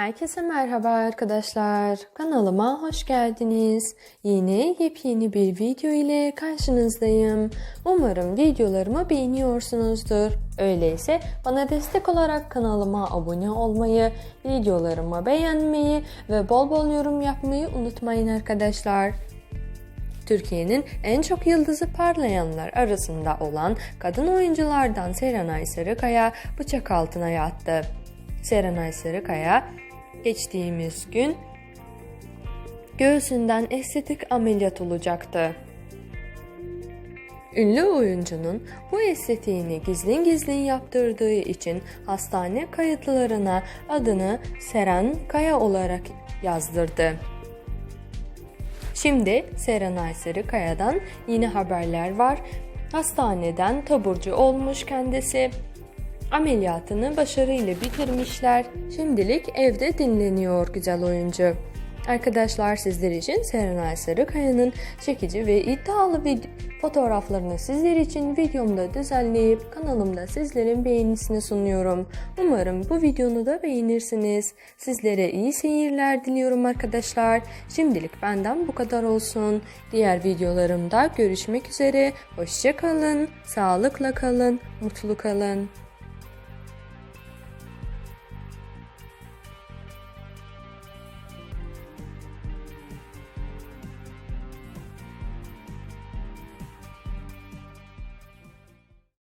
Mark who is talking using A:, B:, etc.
A: Herkese merhaba arkadaşlar. Kanalıma hoş geldiniz. Yine yepyeni bir video ile karşınızdayım. Umarım videolarımı beğeniyorsunuzdur. Öyleyse bana destek olarak kanalıma abone olmayı, videolarımı beğenmeyi ve bol bol yorum yapmayı unutmayın arkadaşlar. Türkiye'nin en çok yıldızı parlayanlar arasında olan kadın oyunculardan Serenay Sarıkaya bıçak altına yattı. Serenay Sarıkaya geçtiğimiz gün göğsünden estetik ameliyat olacaktı. Ünlü oyuncunun bu estetiğini gizlin gizlin yaptırdığı için hastane kayıtlarına adını Seren Kaya olarak yazdırdı. Şimdi Serenay Sarıkaya'dan yeni haberler var. Hastaneden taburcu olmuş kendisi. Ameliyatını başarıyla bitirmişler. Şimdilik evde dinleniyor güzel oyuncu. Arkadaşlar sizler için Serenay Sarıkaya'nın çekici ve iddialı vid- fotoğraflarını sizler için videomda düzenleyip kanalımda sizlerin beğenisini sunuyorum. Umarım bu videonu da beğenirsiniz. Sizlere iyi seyirler diliyorum arkadaşlar. Şimdilik benden bu kadar olsun. Diğer videolarımda görüşmek üzere. Hoşçakalın, sağlıkla kalın, mutlu kalın.